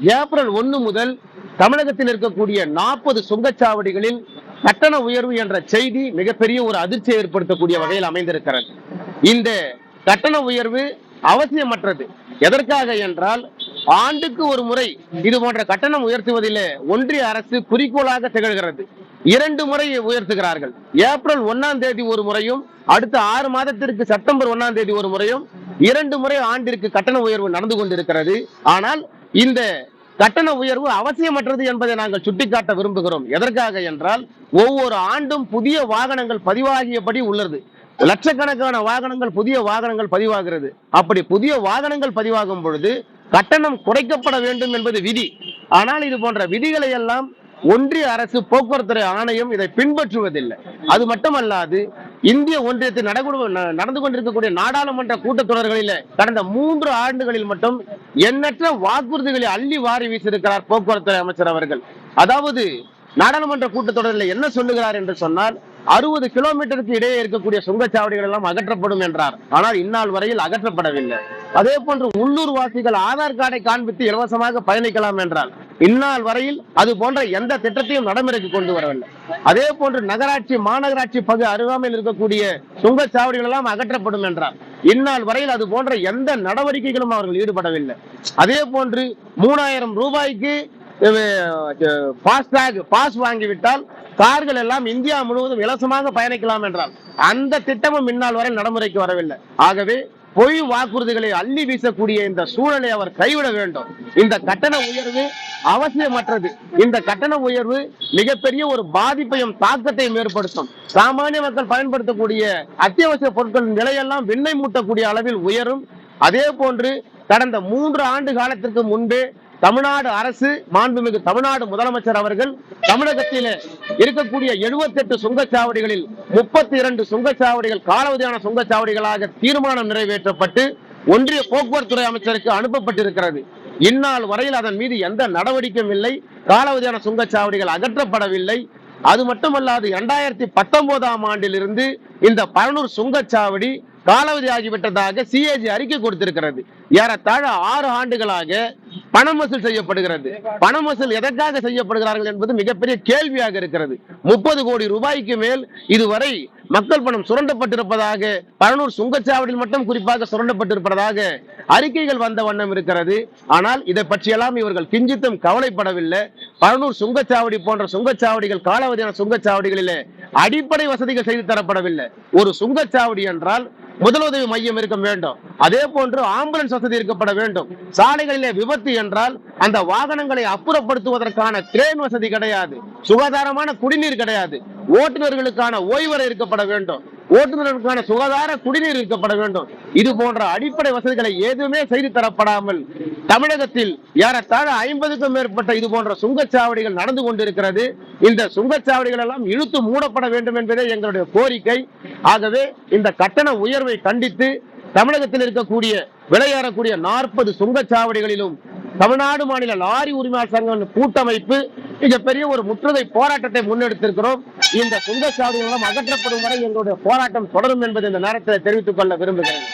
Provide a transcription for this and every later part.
April ஒன்னு முதல் தமிழகத்தில் இருக்கக்கூடிய நாற்பது சுங்கச்சாவடிகளில் கட்டண உயர்வு என்ற செய்தி மிகப்பெரிய ஒரு அதிர்ச்சியை ஏற்படுத்தக்கூடிய வகையில் அமைந்திருக்கிறது. இந்த கட்டண உயர்வு அவசியமற்றது. எதற்காக என்றால் ஆண்டுக்கு ஒரு முறை இது போன்ற கட்டணம் உயர்த்துவதிலே ஒன்றிய அரசு குறிக்கோளாக திகழ்கிறது. இரண்டு முறை உயர்த்துகிறார்கள். ஏப்ரல் ஒன்னாம் தேதி ஒரு முறையும் அடுத்த ஆறு மாதத்திற்கு செப்டம்பர் ஒன்னாம் தேதி ஒரு முறையும் இரண்டு முறை ஆண்டிற்கு கட்டண உயர்வு நடந்து கொண்டிருக்கிறது. ஆனால் இந்த கட்டண உயர்வு அவசியமற்றது என்பதை நாங்கள் சுட்டிக்காட்ட விரும்புகிறோம். எதற்காக என்றால் ஒவ்வொரு ஆண்டும் புதிய வாகனங்கள் பதிவாகியபடி உள்ளது. லட்சக்கணக்கான வாகனங்கள் புதிய வாகனங்கள் பதிவாகிறது. அப்படி புதிய வாகனங்கள் பதிவாகும் பொழுது கட்டணம் குறைக்கப்பட வேண்டும் என்பது விதி. ஆனால் இது போன்ற விதிகளை எல்லாம் ஒன்றிய அரசு போக்குவரத்துறை ஆணையம் இதை பின்பற்றுவதில்லை. அது மட்டுமல்லாது இந்திய ஒன்றியத்தில் ந- நடந்து கொண்டிருக்கக்கூடிய நாடாளுமன்ற கூட்டத்தொடர்களில கடந்த மூன்று ஆண்டுகளில் மட்டும் எண்ணற்ற வாக்குறுதிகளை அள்ளி வாரி வீசியிருக்கிறார் போக்குவரத்துறை அமைச்சர் அவர்கள். அதாவது நாடாளுமன்ற கூட்டத்தொடரில் என்ன சொல்லுகிறார் என்று சொன்னால் அறுபது கிலோமீட்டருக்கு இடையே இருக்கக்கூடிய சுங்கச்சாவடிகள் எல்லாம் அகற்றப்படும் என்றார். ஆனால் இந்நாள் வரையில் அகற்றப்படவில்லை. அதே போன்று உள்ளூர் வாசிகள் ஆதார் கார்டை காண்பித்து இலவசமாக பயணிக்கலாம் என்றால் இந்நாள் வரையில் அது போன்ற எந்த திட்டத்தையும் நடைமுறைக்கு கொண்டு வரவில்லை. அதே போன்று நகராட்சி மாநகராட்சி பகு அருகாமையில் இருக்கக்கூடிய சுங்கச்சாவடிகள் எல்லாம் அகற்றப்படும் என்றார் இந்நாள் வரையில் அது போன்ற எந்த நடவடிக்கைகளும் அவர்கள் ஈடுபடவில்லை. அதே போன்று மூணாயிரம் ரூபாய்க்கு பாஸ்டாக் பாஸ் வாங்கிவிட்டால் கார்கள் எல்லாம் இந்தியா முழுவதும் இலவசமாக பயணிக்கலாம் என்றால் அந்த திட்டமும் இந்நாள் வரை நடைமுறைக்கு வரவில்லை. ஆகவே பொய் வாக்குறுதிகளை அள்ளி வீசக்கூடிய இந்த சூழலை அவர் கைவிட வேண்டும். இந்த கட்டண உயர்வு அவசியமற்றது. இந்த கட்டண உயர்வு மிகப்பெரிய ஒரு பாதிப்பையும் தாக்கத்தையும் ஏற்படுத்தும். சாமானிய மக்கள் பயன்படுத்தக்கூடிய அத்தியாவசிய பொருட்களின் விலையெல்லாம் விண்ணை மூட்டக்கூடிய அளவில் உயரும். அதே போன்று கடந்த மூன்று ஆண்டு காலத்திற்கு முன்பே தமிழ்நாடு அரசு மாண்புமிகு தமிழ்நாடு முதலமைச்சர் அவர்கள் தமிழகத்தில் இருக்கக்கூடிய 78 சுங்கச்சாவடிகளில் முப்பத்தி இரண்டு சுங்கச்சாவடிகள் காலாவதியான சுங்கச்சாவடிகளாக தீர்மானம் நிறைவேற்றப்பட்டு ஒன்றிய போக்குவரத்துறை அமைச்சருக்கு அனுப்பப்பட்டிருக்கிறது. இந்நாள் வரையில் அதன் மீது எந்த நடவடிக்கையும் இல்லை. காலாவதியான சுங்கச்சாவடிகள் அகற்றப்படவில்லை. அது மட்டுமல்லாது இரண்டாயிரத்தி பத்தொன்பதாம் ஆண்டிலிருந்து இந்த பரனூர் சுங்கச்சாவடி காலாவதி ஆகிவிட்டதாக சிஏஜி அறிக்கை கொடுத்திருக்கிறது. ஏறத்தாழ ஆறு ஆண்டுகளாக பணம் வசூல் செய்யப்படுகிறது. பணம் வசூல் எதற்காக செய்யப்படுகிறார்கள் என்பது மிகப்பெரிய கேள்வியாக இருக்கிறது. முப்பது கோடி ரூபாய்க்கு மேல் இதுவரை மக்கள் பணம் சுரண்டப்பட்டிருப்பதாக பரனூர் சுங்கச்சாவடியில் மட்டும் குறிப்பாக சுரண்டப்பட்டிருப்பதாக அறிக்கைகள் வந்த வண்ணம் இருக்கிறது. ஆனால் இதை பற்றியெல்லாம் இவர்கள் கிஞ்சித்தும் கவலைப்படவில்லை. பரனூர் சுங்கச்சாவடி போன்ற சுங்கச்சாவடிகள் காலாவதியான சுங்கச்சாவடிகளிலே அடிப்படை வசதிகள் செய்து தரப்படவில்லை. ஒரு சுங்கச்சாவடி என்றால் முதலுதவி மையம் இருக்க வேண்டும். அதே போன்று ஆம்புலன்ஸ் வசதி இருக்கப்பட வேண்டும். சாலைகளிலே விபத்து என்றால் அந்த வாகனங்களை அப்புறப்படுத்துவதற்கான கிரேன் வசதி கிடையாது. சுகாதாரமான குடிநீர் கிடையாது. ஓட்டுநர்களுக்கான ஓய்வறை இருக்கப்பட வேண்டும். ஓட்டுநர்களுக்கான சுகாதார குடிநீர் இருக்கப்பட வேண்டும். இது போன்ற அடிப்படை வசதிகளை எதுவுமே செய்து தரப்படாமல் தமிழகத்தில் ஏறத்தாழ ஐம்பதுக்கும் மேற்பட்ட இது போன்ற சுங்கச்சாவடிகள் நடந்து கொண்டிருக்கிறது. இந்த சுங்கச்சாவடிகள் எல்லாம் இழுத்து மூடப்பட வேண்டும் என்பதே எங்களுடைய கோரிக்கை. ஆகவே இந்த கட்டண உயர்வை கண்டித்து தமிழகத்தில் இருக்கக்கூடிய விளையாடக்கூடிய நாற்பது சுங்கச்சாவடிகளிலும் தமிழ்நாடு மாநில லாரி உரிமையாளர் சங்க கூட்டமைப்பு மிகப்பெரிய ஒரு முற்றுகை போராட்டத்தை முன்னெடுத்திருக்கிறோம். இந்த சுங்கச்சாவடி மூலம் அகற்றப்படும் வரை எங்களுடைய போராட்டம் தொடரும் என்பதை இந்த நேரத்தில் தெரிவித்துக் கொள்ள விரும்புகிறேன்.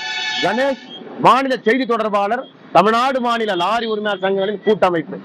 கணேஷ் மாநில செய்தி தொடர்பாளர் தமிழ்நாடு மாநில லாரி உரிமையாளர் சங்கங்களின் கூட்டமைப்பு.